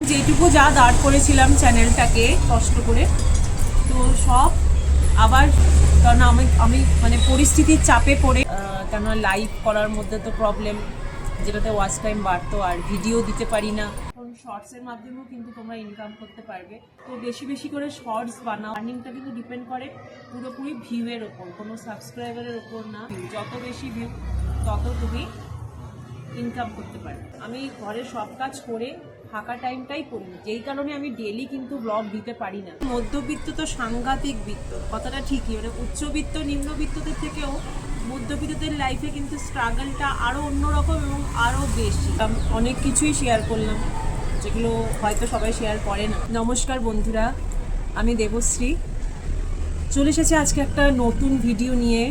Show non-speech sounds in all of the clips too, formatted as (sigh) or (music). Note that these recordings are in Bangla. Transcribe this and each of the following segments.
যেটুকু যা দাঁড় করেছিলাম চ্যানেলটাকে কষ্ট করে, তো সব আবার কারণ আমি আমি মানে পরিস্থিতির চাপে পড়ে কেননা লাইভ করার মধ্যে তো প্রবলেম যেটাতে ওয়াচ টাইম বাড়তো আর ভিডিও দিতে পারি না। শর্টসের মাধ্যমেও কিন্তু তোমরা ইনকাম করতে পারবে। তো বেশি বেশি করে শর্টস বানাও। আর্নিংটা কিন্তু ডিপেন্ড করে পুরোপুরি ভিউয়ের ওপর, কোনো সাবস্ক্রাইবারের ওপর না। যত বেশি ভিউ তত তুমি ইনকাম করতে পারবে। আমি ঘরে সব কাজ করে ফাঁকা টাইমটাই করি যেই কারণে আমি ডেলি কিন্তু ব্লগ দিতে পারি না। মধ্যবিত্ত তো সাংঘাতিক বৃত্ত। কথাটা ঠিকই। মানে উচ্চবিত্ত, নিম্নবিত্তদের থেকেও মধ্যবিত্তদের লাইফে কিন্তু স্ট্রাগলটা আরও অন্যরকম এবং আরও বেশি। অনেক কিছুই শেয়ার করলাম, যেগুলো হয়তো সবাই শেয়ার করে না। নমস্কার বন্ধুরা, আমি দেবশ্রী। চলে এসেছে আজকে একটা নতুন ভিডিও নিয়ে।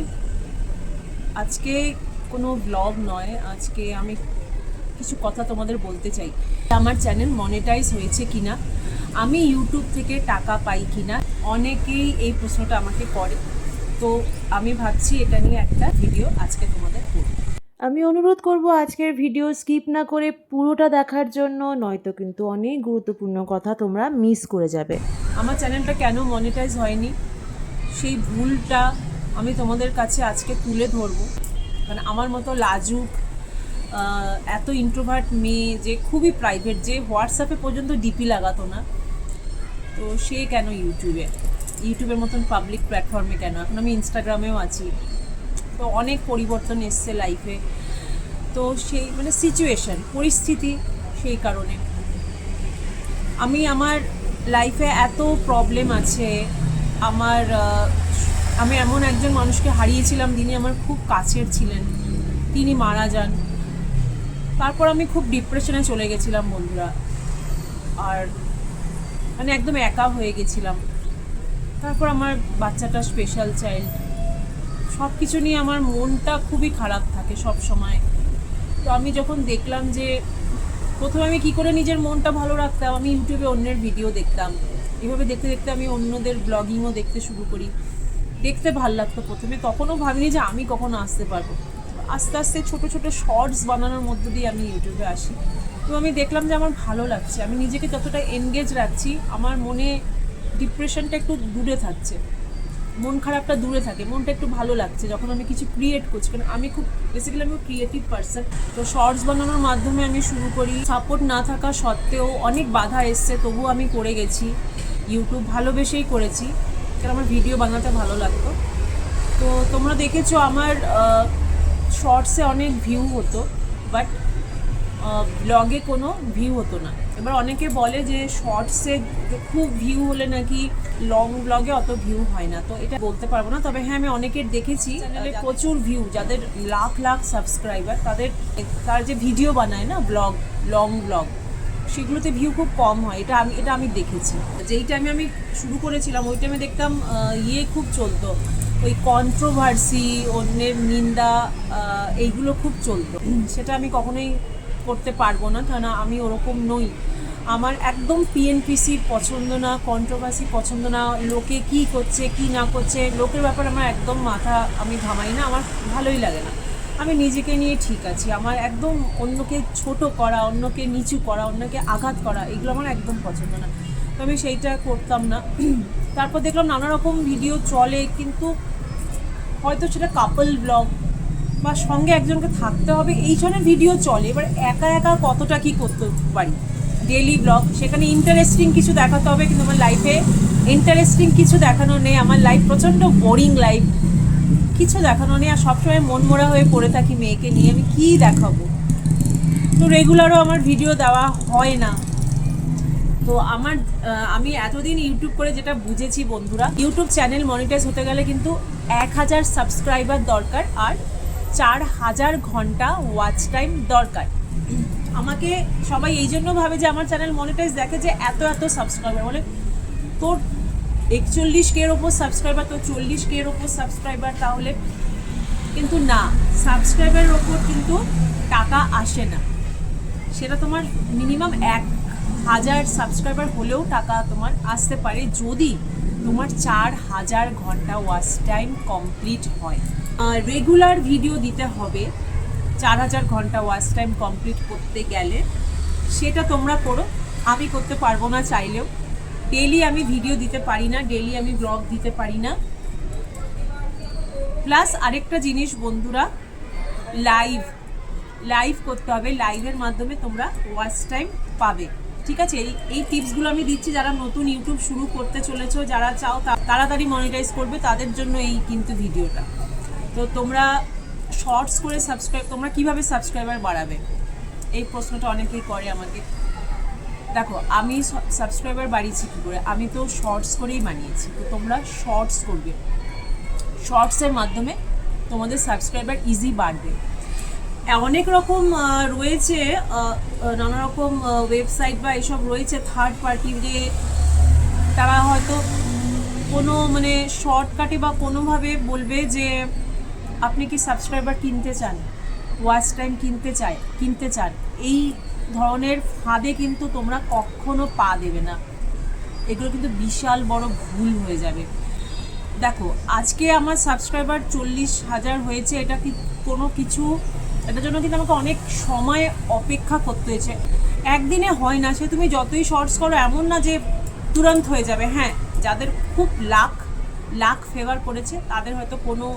আজকে কোনো ব্লগ নয়, আজকে আমি কিছু কথা তোমাদের বলতে চাই। আমার চ্যানেল মনিটাইজ হয়েছে কিনা? আমি ইউটিউব থেকে টাকা পাই কিনা? অনেকেই এই প্রশ্নটা আমাকে করে। তো আমি ভাবছি এটা নিয়ে একটা ভিডিও আজকে তোমাদের করব। আমি অনুরোধ করব আজকের ভিডিও স্কিপ না করে পুরোটা দেখার জন্য নয়তো কিন্তু অনেক গুরুত্বপূর্ণ কথা তোমরা মিস করে যাবে। আমার চ্যানেলটা কেন মনিটাইজ হয়নি? সেই ভুলটা আমি তোমাদের কাছে আজকে তুলে ধরবো। মানে আমার মতো লাজুক এত ইন্ট্রোভার্ট মেয়ে যে খুবই প্রাইভেট যে হোয়াটসঅ্যাপে পর্যন্ত ডিপি লাগাতো না। তো সে কেন ইউটিউবে ইউটিউবের মতন পাবলিক প্ল্যাটফর্মে কেন? এখন আমি ইনস্টাগ্রামেও আছি। তো অনেক পরিবর্তন এসছে লাইফে তো সেই মানে সিচুয়েশন পরিস্থিতি সেই কারণে। আমি আমার লাইফে এত প্রবলেম আছে। আমার আমি এমন একজন মানুষকে হারিয়েছিলাম, যিনি আমার খুব কাছের ছিলেন। তিনি মারা যান। তারপর আমি খুব ডিপ্রেশনে চলে গেছিলাম বন্ধুরা। আর মানে একদম একা হয়ে গেছিলাম। তারপর আমার বাচ্চাটা স্পেশাল চাইল্ড সব কিছু নিয়ে আমার মনটা খুবই খারাপ থাকে সব সময়। তো আমি যখন দেখলাম যে প্রথমে আমি কি করে নিজের মনটা ভালো রাখতাম, আমি ইউটিউবে অন্যের ভিডিও দেখতাম। এভাবে দেখতে দেখতে আমি অন্যদের ব্লগিংও দেখতে শুরু করি। দেখতে ভালো লাগতো প্রথমে। তখনও ভাবিনি যে আমি কখনো আসতে পারব। আস্তে আস্তে ছোট ছোট শর্টস বানানোর মধ্য দিয়ে আমি ইউটিউবে আসি। তো আমি দেখলাম যে আমার ভালো লাগছে। আমি নিজেকে যতটা এনগেজ রাখছি, আমার মনে ডিপ্রেশনটা একটু দূরে থাকছে। মন খারাপটা দূরে থাকে, মনটা একটু ভালো লাগছে যখন আমি কিছু ক্রিয়েট করছি। কারণ আমি খুব বেসিক্যালি আমি ক্রিয়েটিভ পার্সন তো শর্টস বানানোর মাধ্যমে আমি শুরু করি। সাপোর্ট না থাকা সত্ত্বেও অনেক বাধা এসছে তবু আমি করে গেছি। ইউটিউব ভালোবেসেই করেছি। কারণ আমার ভিডিও বানাতে ভালো লাগতো। তো তোমরা দেখেছ আমার শর্টসে অনেক ভিউ হতো বাট ব্লগে কোনো ভিউ হতো না। এবার অনেকে বলে যে শর্টসে খুব ভিউ হলে নাকি লং ব্লগে অত ভিউ হয় না। তো এটা বলতে পারব না তবে হ্যাঁ আমি অনেকের দেখেছি চ্যানেলে প্রচুর ভিউ যাদের লাখ লাখ সাবস্ক্রাইবার তাদের তার যে ভিডিও বানায় না ব্লগ লং ব্লগ সেগুলোতে ভিউ খুব কম হয়। এটা আমি এটা আমি দেখেছি। যেই টাইমে আমি শুরু করেছিলাম ওই টাইমে দেখতাম ইয়ে খুব চলতো। ওই কন্ট্রোভার্সি অন্যের নিন্দা এইগুলো খুব চলতো। সেটা আমি কখনোই করতে পারব না কেন আমি ওরকম নই। আমার একদম পিএনপিসি পছন্দ না কন্ট্রোভার্সি পছন্দ না, লোকে কি করছে, কি না করছে, লোকের ব্যাপারে আমার একদম মাথা আমি ঘামাই না, আমার ভালোই লাগে না। আমি নিজেকে নিয়ে ঠিক আছি, আমার একদম অন্যকে ছোট করা, অন্যকে নিচু করা, অন্যকে আঘাত করা, এগুলো আমার একদম পছন্দ না। তো আমি সেইটা করতাম না। (clears throat) তারপর দেখলাম নানা রকম ভিডিও চলে, কিন্তু হয়তো সেটা কাপল ব্লগ বা সঙ্গে একজনকে থাকতে হবে, এই ধরনের ভিডিও চলে। এবার একা একা কতটা কি করতে পারি? ডেলি ব্লগ সেখানে ইন্টারেস্টিং কিছু দেখাতে হবে কিন্তু আমার লাইফে ইন্টারেস্টিং কিছু দেখানো নেই। আমার লাইফ প্রচণ্ড বোরিং লাইফ কিছু দেখানো নেই আর সবসময় মন মোড়া হয়ে পড়ে থাকি মেয়েকে নিয়ে। আমি কী দেখাবো? তো রেগুলারও আমার ভিডিও দেওয়া হয় না। তো আমার আমি এতদিন ইউটিউব করে যেটা বুঝেছি বন্ধুরা ইউটিউব চ্যানেল মনিটাইজ হতে গেলে কিন্তু এক হাজার সাবস্ক্রাইবার দরকার আর চার হাজার ঘণ্টা ওয়াচ টাইম দরকার। আমাকে সবাই এই জন্য ভাবে যে আমার চ্যানেল মনিটাইজ দেখে যে এত এত সাবস্ক্রাইবার বলে, তোর একচল্লিশ কের ওপর সাবস্ক্রাইবার তোর চল্লিশ কের ওপর সাবস্ক্রাইবার তাহলে কিন্তু না সাবস্ক্রাইবারের ওপর কিন্তু টাকা আসে না। সেটা তোমার মিনিমাম এক হাজার সাবস্ক্রাইবার হলেও টাকা তোমার আসতে পারে যদি তোমার চার হাজার ঘণ্টা ওয়াচ টাইম কমপ্লিট হয়। রেগুলার ভিডিও দিতে হবে। চার হাজার ঘণ্টা ওয়াচ টাইম কমপ্লিট করতে গেলে সেটা তোমরা করো। আমি করতে পারব না চাইলেও। ডেলি আমি ভিডিও দিতে পারি না ডেলি আমি ব্লগ দিতে পারি না। প্লাস আরেকটা জিনিস বন্ধুরা লাইভ লাইভ করতে হবে। লাইভের মাধ্যমে তোমরা ওয়াচ টাইম পাবে। ঠিক আছে? এই এই টিপসগুলো আমি দিচ্ছি যারা নতুন ইউটিউব শুরু করতে চলেছো, যারা চাও তাড়াতাড়ি মনিটাইজ করবে তাদের জন্য এই কিন্তু ভিডিওটা। তো তোমরা শর্টস করে সাবস্ক্রাইব তোমরা কীভাবে সাবস্ক্রাইবার বাড়াবে? এই প্রশ্নটা অনেকেই করে আমাকে। দেখো, আমি সাবস্ক্রাইবার বাড়িয়েছি কী করে? আমি তো শর্টস করেই বানিয়েছি, তো তোমরা শর্টস করবে। শর্টসের মাধ্যমে তোমাদের সাবস্ক্রাইবার ইজি বাড়বে। অনেক রকম রয়েছে নানা রকম ওয়েবসাইট বা এসব রয়েছে থার্ড পার্টি যে তারা হয়তো কোনো মানে শর্টকাটে বা কোনোভাবে বলবে যে আপনি কি সাবস্ক্রাইবার কিনতে চান ওয়াচ টাইম কিনতে চায়, কিনতে চান। এই ধরনের ফাঁদে কিন্তু তোমরা কখনো পা দেবে না। এগুলো কিন্তু বিশাল বড় ভুল হয়ে যাবে। দেখো, আজকে আমার সাবস্ক্রাইবার চল্লিশ হাজার হয়েছে, এটা কি কোনো কিছু এটার জন্য কিন্তু আমাকে অনেক সময় অপেক্ষা করতে হয়েছে। একদিনে হয় না, সে তুমি যতই শর্টস করো, এমন না যে তুরন্ত হয়ে যাবে। হ্যাঁ যাদের খুব লাখ লাখ ফেভার করেছে, তাদের হয়তো কোনো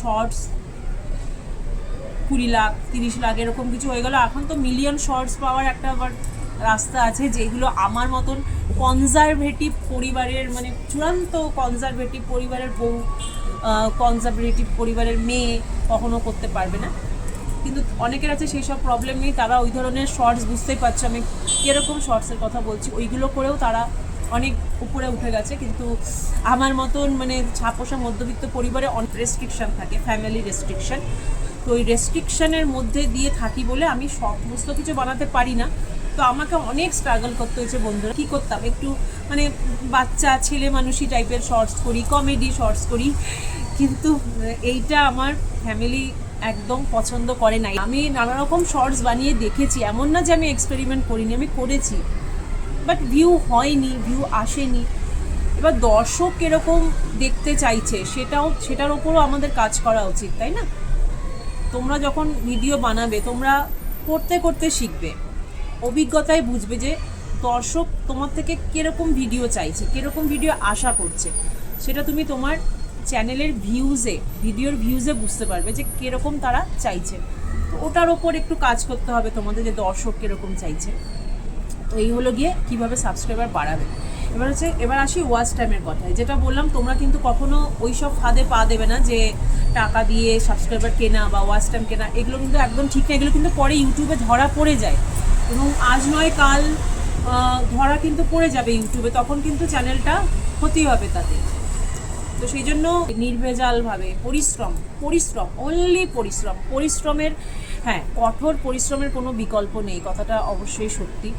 শর্টস কুড়ি লাখ, তিরিশ লাখ এরকম কিছু হয়ে গেল। এখন তো মিলিয়ন শর্টস পাওয়ার একটা আবার রাস্তা আছে, যেগুলো আমার মতন কনজারভেটিভ পরিবারের মানে চূড়ান্ত কনজারভেটিভ পরিবারের বউ কনজারভেটিভ পরিবারের মেয়ে কখনো করতে পারবে না। কিন্তু অনেকের আছে সেই সব প্রবলেম নেই তারা ওই ধরনের শর্টস বুঝতেই পারছে। আমি কীরকম শর্টসের কথা বলছি, ওইগুলো করেও তারা অনেক উপরে উঠে গেছে। কিন্তু আমার মতন মানে ছাপোষা মধ্যবিত্ত পরিবারে অনেক রেস্ট্রিকশন থাকে ফ্যামিলি রেস্ট্রিকশন তো ওই রেস্ট্রিকশানের মধ্যে দিয়ে থাকি বলে আমি সমস্ত কিছু বানাতে পারি না। তো আমাকে অনেক স্ট্রাগল করতে হয়েছে বন্ধুরা। কী করতাম? একটু মানে বাচ্চা, ছেলে মানুষই টাইপের শর্টস করি কমেডি শর্টস করি। কিন্তু এইটা আমার ফ্যামিলি একদম পছন্দ করে নাই। আমি নানা রকম শর্টস বানিয়ে দেখেছি, এমন না যে আমি এক্সপেরিমেন্ট করিনি, আমি করেছি। বাট ভিউ হয়নি ভিউ আসেনি। এবার দর্শক কীরকম দেখতে চাইছে, সেটাও, সেটার ওপরও আমাদের কাজ করা উচিত, তাই না? তোমরা যখন ভিডিও বানাবে, তোমরা করতে করতে শিখবে। অভিজ্ঞতায় বুঝবে যে দর্শক তোমার থেকে কীরকম ভিডিও চাইছে, কীরকম ভিডিও আশা করছে। সেটা তুমি তোমার চ্যানেলের ভিউজে ভিডিওর ভিউজে বুঝতে পারবে যে কীরকম তারা চাইছে। তো ওটার ওপর একটু কাজ করতে হবে তোমাদের যে দর্শক কীরকম চাইছে। তো এই হলো গিয়ে কীভাবে সাবস্ক্রাইবার বাড়াবে। এবার হচ্ছে, এবার আসি ওয়াচ টাইমের কথায়। যেটা বললাম, তোমরা কিন্তু কখনো ওই সব ফাঁদে পা দেবে না যে টাকা দিয়ে সাবস্ক্রাইবার কেনা বা ওয়াচ টাইম কেনা, এগুলো কিন্তু একদম ঠিক না। এগুলো কিন্তু পরে ইউটিউবে ধরা পড়ে যায়। এবং আজ নয়, কাল ধরা কিন্তু পড়ে যাবে ইউটিউবে তখন কিন্তু চ্যানেলটা ক্ষতি হবে তাতে। তো সেই জন্য নির্ভেজালভাবে পরিশ্রম পরিশ্রম অনলি পরিশ্রম, পরিশ্রমের হ্যাঁ কঠোর পরিশ্রমের কোনো বিকল্প নেই, কথাটা অবশ্যই সত্যি।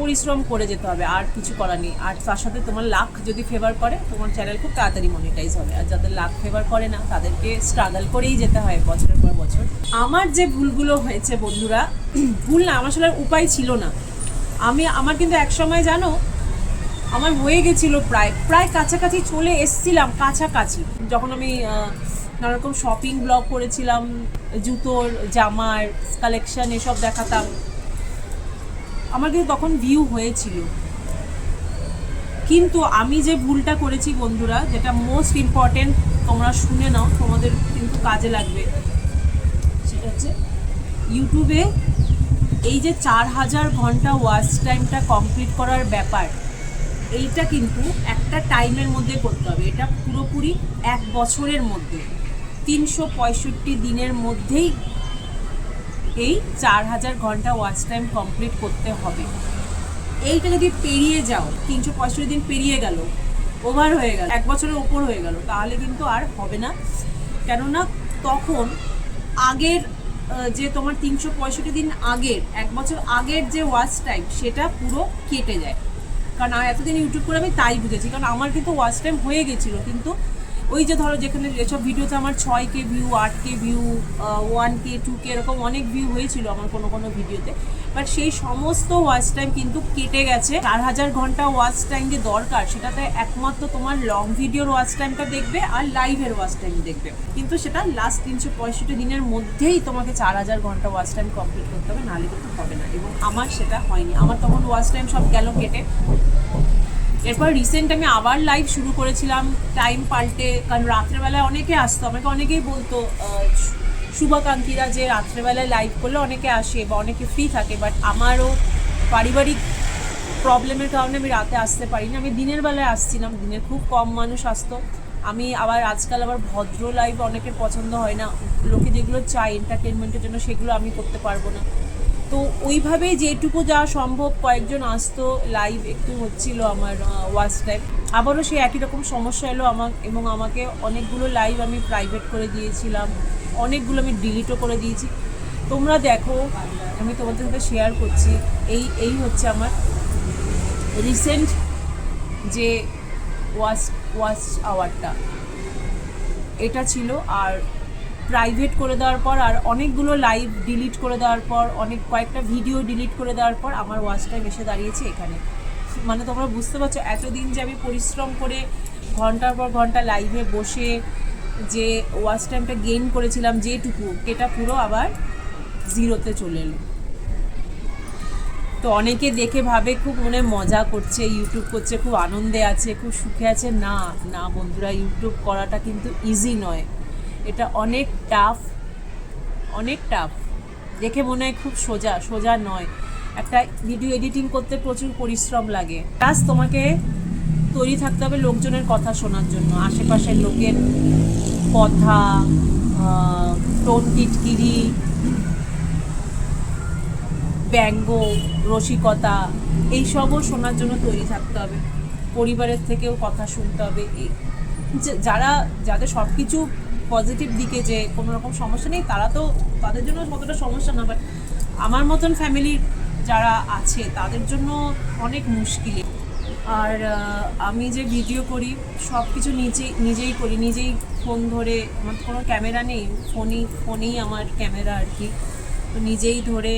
পরিশ্রম করে যেতে হবে, আর কিছু করার নেই। আর তার সাথে তোমার লাখ যদি ফেভার করে, তোমার চ্যানেল খুব তাড়াতাড়ি মনিটাইজ হবে। আর যাদের লাখ ফেভার করে না, তাদেরকে স্ট্রাগল করেই যেতে হয় বছরের পর বছর। আমার যে ভুলগুলো হয়েছে বন্ধুরা, ভুল না, আমার আসলে উপায় ছিল না। আমি, আমার কিন্তু এক সময় জানো আমার হয়ে গেছিল প্রায় প্রায় কাছাকাছি চলে এসছিলাম কাছাকাছি। যখন আমি আহ, নানা রকম শপিং ব্লগ করেছিলাম জুতোর জামার কালেকশন এসব দেখাতাম আমার কিন্তু তখন ভিউ হয়েছিল। কিন্তু আমি যে ভুলটা করেছি বন্ধুরা যেটা মোস্ট ইম্পর্টেন্ট তোমরা শুনে নাও তোমাদের কিন্তু কাজে লাগবে সেটা হচ্ছে ইউটিউবে এই যে চার হাজার ঘণ্টা ওয়াচ টাইমটা কমপ্লিট করার ব্যাপার এইটা কিন্তু একটা টাইমের মধ্যে করতে হবে। এটা পুরোপুরি এক বছরের মধ্যে। তিনশো পঁয়ষট্টি দিনের মধ্যেই এই চার হাজার ঘণ্টা ওয়াচ টাইম কমপ্লিট করতে হবে। এইটা যদি পেরিয়ে যাও, তিনশো পঁয়ষট্টি দিন পেরিয়ে গেল ওভার হয়ে গেল, এক বছরের ওপর হয়ে গেল, তাহলে কিন্তু আর হবে না। কেননা তখন আগের যে তোমার তিনশো পঁয়ষট্টি দিন আগের, এক বছর আগের যে ওয়াচ টাইম সেটা পুরো কেটে যায়। কারণ এতদিন ইউটিউব করে আমি তাই বুঝেছি। কারণ আমার কিন্তু ওয়াচ টাইম হয়ে গেছিল, কিন্তু ওই যে ধরো যেখানে এসব ভিডিওতে আমার ছয় কে ভিউ আট K view one K two K এরকম অনেক ভিউ হয়েছিল আমার কোনো কোনো ভিডিওতে বাট সেই সমস্ত ওয়াচ টাইম কিন্তু কেটে গেছে। চার হাজার ঘণ্টা ওয়াচ টাইম যে দরকার, সেটাতে একমাত্র তোমার লং ভিডিওর ওয়াচ টাইমটা দেখবে আর লাইভের ওয়াচ টাইম দেখবে। কিন্তু সেটা লাস্ট তিনশো পঁয়ষট্টি দিনের মধ্যেই তোমাকে চার হাজার ঘণ্টা ওয়াচ টাইম কমপ্লিট করতে হবে, নাহলে কিন্তু হবে না। এবং আমার সেটা হয়নি। আমার তখন ওয়াচ টাইম সব গেল কেটে। এরপর রিসেন্ট আমি আবার লাইভ শুরু করেছিলাম টাইম পাল্টে, কারণ রাত্রেবেলায় অনেকে আসতো, আমাকে অনেকেই বলতো শুভাকাঙ্ক্ষীরা যে রাত্রেবেলায় লাইভ করলে অনেকে আসে বা অনেকে ফ্রি থাকে বাট আমারও পারিবারিক প্রবলেমের কারণে আমি রাতে আসতে পারি না আমি দিনের বেলায় আসছিলাম, দিনে খুব কম মানুষ আসতো। আমি আবার আজকাল আবার ভদ্র লাইভ অনেকের পছন্দ হয় না। লোকে যেগুলো চায় এন্টারটেনমেন্টের জন্য সেগুলো আমি করতে পারব না। তো ওইভাবেই যেটুকু যা সম্ভব কয়েকজন আসতো লাইভ একটু হচ্ছিল আমার টাইম আবারও সেই একই রকম সমস্যা এলো আমার এবং আমাকে অনেকগুলো লাইভ আমি প্রাইভেট করে দিয়েছিলাম, অনেকগুলো আমি ডিলিটও করে দিয়েছি। তোমরা দেখো, আমি তোমাদের সাথে শেয়ার করছি, এই এই হচ্ছে আমার রিসেন্ট যে ওয়াচ ওয়াচ আওয়ারটা এটা ছিল আর প্রাইভেট করে দেওয়ার পর আর অনেকগুলো লাইভ ডিলিট করে দেওয়ার পর, অনেক কয়েকটা ভিডিও ডিলিট করে দেওয়ার পর আমার ওয়াচ টাইম এসে দাঁড়িয়েছে এখানে। মানে তোমরা বুঝতে পারছ, এতদিন যে আমি পরিশ্রম করে ঘণ্টার পর ঘণ্টা লাইভে বসে যে ওয়াচ টাইমটা গেইন করেছিলাম যেটুকু এটা পুরো আবার জিরোতে চলে এলো। তো অনেকে দেখে ভাবে খুব মনে মজা করছে ইউটিউব করছে, খুব আনন্দে আছে, খুব সুখে আছে। না না বন্ধুরা ইউটিউব করাটা কিন্তু ইজি নয়। এটা অনেক টাফ অনেক টাফ দেখে মনে হয় খুব সোজা সোজা নয়। একটা ভিডিও এডিটিং করতে প্রচুর পরিশ্রম লাগে। প্লাস তোমাকে তৈরি থাকতে হবে লোকজনের কথা শোনার জন্য। আশেপাশের লোকের কথা টোন টিটকিরি, ব্যঙ্গ, রসিকতা, এইসবও শোনার জন্য তৈরি থাকতে হবে। পরিবারের থেকেও কথা শুনতে হবে। যারা, যাদের সব কিছু পজিটিভ দিকে যে কোনো রকম সমস্যা নেই, তারা তো তাদের জন্য কতটা সমস্যা না বাট আমার মতন ফ্যামিলির যারা আছে, তাদের জন্য অনেক মুশকিল। আর আমি যে ভিডিও করি সব কিছু নিজেই নিজেই করি, নিজেই ফোন ধরে, আমার কোনো ক্যামেরা নেই ফোনই ফোনেই আমার ক্যামেরা আর কি। তো নিজেই ধরে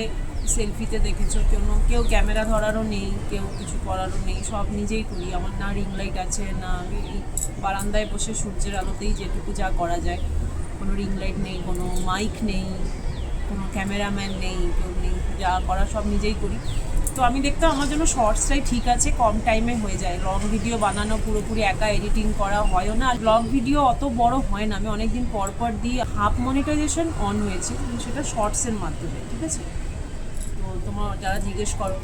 সেলফিতে দেখেছ, কেউ কেউ ক্যামেরা ধরারও নেই, কেউ কিছু করারও নেই, সব নিজেই করি। আমার না রিং লাইট আছে, না আমি বারান্দায় বসে সূর্যের আলোতেই যেটুকু যা করা যায়। কোনো রিং লাইট নেই, কোনো মাইক নেই, কোনো ক্যামেরাম্যান নেই, কেউ নেই, যা করা সব নিজেই করি। তো আমি দেখতাম আমার জন্য শর্টসটাই ঠিক আছে, কম টাইমে হয়ে যায়। লং ভিডিও বানানো, পুরোপুরি একা এডিটিং করা হয়ও না। আর ব্লগ ভিডিও অত বড় হয় না। আমি অনেকদিন পর পর দিয়ে হাফ মনিটাইজেশন অন হয়েছে। সেটা শর্টসের মাধ্যমে, ঠিক আছে? তো তোমার যারা জিজ্ঞেস করো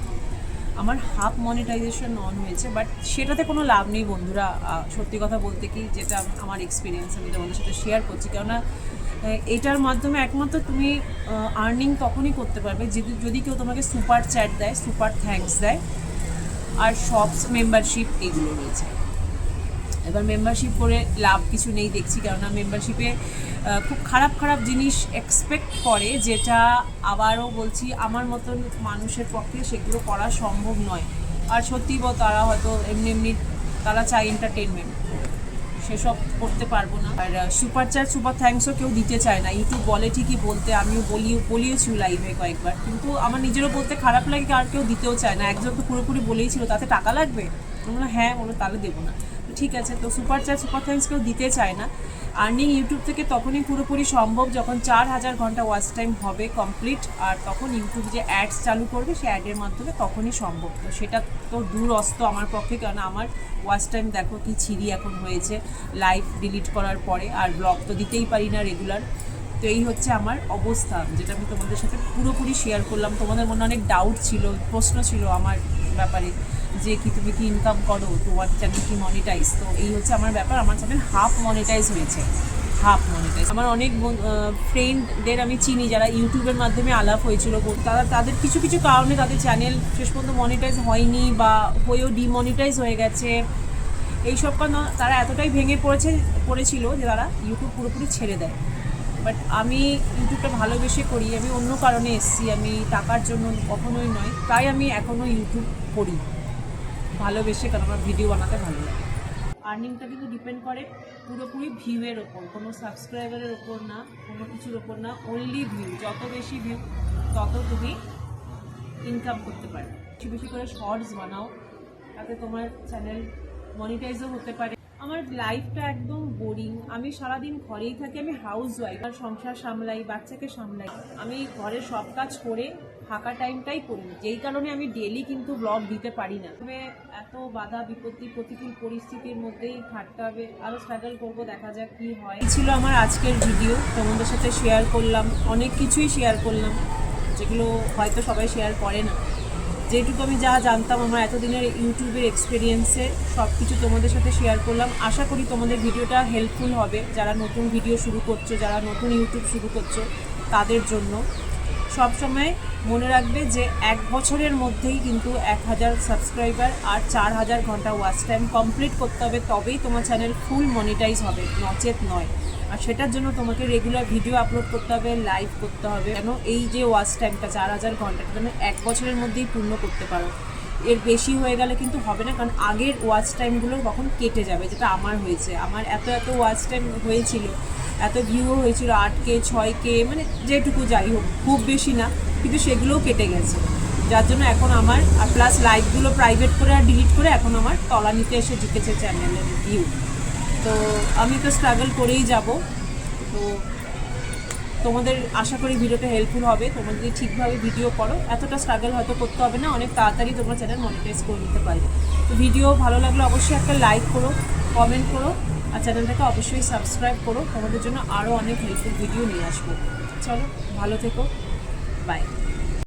আমার হাফ মনিটাইজেশন অন হয়েছে বাট সেটাতে কোনো লাভ নেই বন্ধুরা। সত্যি কথা বলতে কি যেটা আমার এক্সপিরিয়েন্স আমি তোমাদের সাথে শেয়ার করছি, কেননা এটার মাধ্যমে একমাত্র তুমি আর্নিং তখনই করতে পারবে যদি যদি কেউ তোমাকে সুপার চ্যাট দেয় সুপার থ্যাঙ্কস দেয়, আর শপস মেম্বারশিপ এগুলো রয়েছে। এবার মেম্বারশিপ করে লাভ কিছু নেই দেখছি, কেননা মেম্বারশিপে খুব খারাপ খারাপ জিনিস এক্সপেক্ট করে, যেটা আবারও বলছি আমার মতন মানুষের পক্ষে সেগুলো করা সম্ভব নয়। আর সত্যি তারা হয়তো এমনি এমনি, তারা চায় এন্টারটেনমেন্ট সেসব করতে পারব না। আর সুপার চ্যাট সুপার থ্যাঙ্কসও কেউ দিতে চায় না। ইউটিউব বলে ঠিকই বলতে, আমিও বলি, বলিয়েছি লাইভে কয়েকবার। কিন্তু আমার নিজেরও বলতে খারাপ লাগে, আর কেউ দিতেও চায় না। একজন তো পুরোপুরি বলেই ছিল, তাতে টাকা লাগবে? হ্যাঁ। বলো তাহলে দেবো না। ঠিক আছে, তো সুপার চ্যাট সুপার থ্যাঙ্কস কেউ দিতে চায় না। আর্নিং ইউটিউব থেকে তখনই পুরোপুরি সম্ভব যখন চার হাজার ঘণ্টা ওয়াচ টাইম হবে কমপ্লিট আর তখন ইউটিউব যে অ্যাডস চালু করবে সেই অ্যাডের মাধ্যমে তখনই সম্ভব। তো সেটা তো দূর অস্ত আমার পক্ষে কারণ আমার ওয়াচ টাইম দেখো কি ছিরি এখন হয়েছে লাইভ ডিলিট করার পরে, আর ব্লগ তো দিতেই পারি না রেগুলার তো এই হচ্ছে আমার অবস্থা, যেটা আমি তোমাদের সাথে পুরোপুরি শেয়ার করলাম। তোমাদের মনে অনেক ডাউট ছিল, প্রশ্ন ছিল আমার। ব্যাপারে যে কি তুমি কি ইনকাম করো তোমার চ্যানেল কি মনিটাইজ তো এই হচ্ছে আমার ব্যাপার, আমার চ্যানেল হাফ মনিটাইজ হয়েছে হাফ মনিটাইজ আমার অনেক ফ্রেন্ডদের আমি চিনি যারা ইউটিউবের মাধ্যমে আলাপ হয়েছিল তারা, তাদের কিছু কিছু কারণে তাদের চ্যানেল শেষ পর্যন্ত মনিটাইজ হয়নি বা হয়েও ডিমনিটাইজ হয়ে গেছে। এইসব কারণ তারা এতটাই ভেঙে পড়েছে, পড়েছিল যে তারা ইউটিউব পুরোপুরি ছেড়ে দেয়। বাট আমি ইউটিউবটা ভালোবেসে করি, আমি অন্য কারণে এসেছি, আমি টাকার জন্য কখনোই নয়, তাই আমি এখনও ইউটিউব করি। ভালোবেসে কারণ আমার ভিডিও বানাতে ভালো লাগে। আর্নিংটা কিন্তু ডিপেন্ড করে পুরোপুরি ভিউয়ের ওপর। কোনো সাবস্ক্রাইবারের ওপর না, কোনো কিছুর ওপর না অনলি ভিউ যত বেশি ভিউ তত তুমি ইনকাম করতে পারবে। বেশি বেশি করে শর্টস বানাও, তাতে তোমার চ্যানেল মনিটাইজও হতে পারে। আমার লাইফটা একদম বোরিং আমি সারাদিন ঘরেই থাকি, আমি হাউস ওয়াইফ আর সংসার সামলাই, বাচ্চাকে সামলাই। আমি ঘরে সব কাজ করে ফাঁকা টাইমটাই করি যেই কারণে আমি ডেলি কিন্তু ব্লগ দিতে পারি না। তবে এত বাধা, বিপত্তি, প্রতিকূল পরিস্থিতির মধ্যেই খাটতে হবে। আরও স্ট্রাগল করব, দেখা যাক কি হয়। এই ছিল আমার আজকের ভিডিও তোমাদের সাথে শেয়ার করলাম। অনেক কিছুই শেয়ার করলাম, যেগুলো হয়তো সবাই শেয়ার করে না। যেটুকু আমি যা জানতাম আমার এতদিনের ইউটিউবের এক্সপিরিয়েন্সে সব কিছু তোমাদের সাথে শেয়ার করলাম। আশা করি তোমাদের ভিডিওটা হেল্পফুল হবে। যারা নতুন ভিডিও শুরু করছ, যারা নতুন ইউটিউব শুরু করছ, তাদের জন্য। সব সময় মনে রাখবে যে এক বছরের মধ্যেই কিন্তু এক হাজার সাবস্ক্রাইবার আর চার হাজার ঘণ্টা ওয়াচ টাইম কমপ্লিট করতে হবে, তবেই তোমার চ্যানেল ফুল মনিটাইজ হবে, নচেত নয়। আর সেটার জন্য তোমাকে রেগুলার ভিডিও আপলোড করতে হবে লাইভ করতে হবে, কেন এই যে ওয়াচ টাইমটা চার হাজার ঘন্টাটা যেন এক বছরের মধ্যেই পূর্ণ করতে পারো। এর বেশি হয়ে গেলে কিন্তু হবে না, কারণ আগের ওয়াচ টাইমগুলো তখন কেটে যাবে, যেটা আমার হয়েছে। আমার এত এত ওয়াচ টাইম হয়েছিল, এত ভিউও হয়েছিল, আট কে, ছয় কে মানে যেটুকু যাই হোক, খুব বেশি না। কিন্তু সেগুলোও কেটে গেছে। যার জন্য এখন আমার, আর প্লাস লাইভগুলো প্রাইভেট করে আর ডিলিট করে এখন আমার তলানিতে এসে ঢুকেছে চ্যানেলের ভিউ তো আমি তো স্ট্রাগল করেই যাব। তো তোমাদের আশা করি ভিডিওটা হেল্পফুল হবে। তোমরা যদি ঠিকভাবে ভিডিও করো, এতটা স্ট্রাগল হয়তো করতে হবে না, অনেক তাড়াতাড়ি তোমরা চ্যানেল মনিটাইজ করে নিতে পারবে। তো ভিডিও ভালো লাগলে অবশ্যই একটা লাইক করো কমেন্ট করো, আর চ্যানেলটাকে অবশ্যই সাবস্ক্রাইব করো। তোমাদের জন্য আরও অনেক হেল্পফুল ভিডিও নিয়ে আসব। চলো, ভালো থেকো। Bye.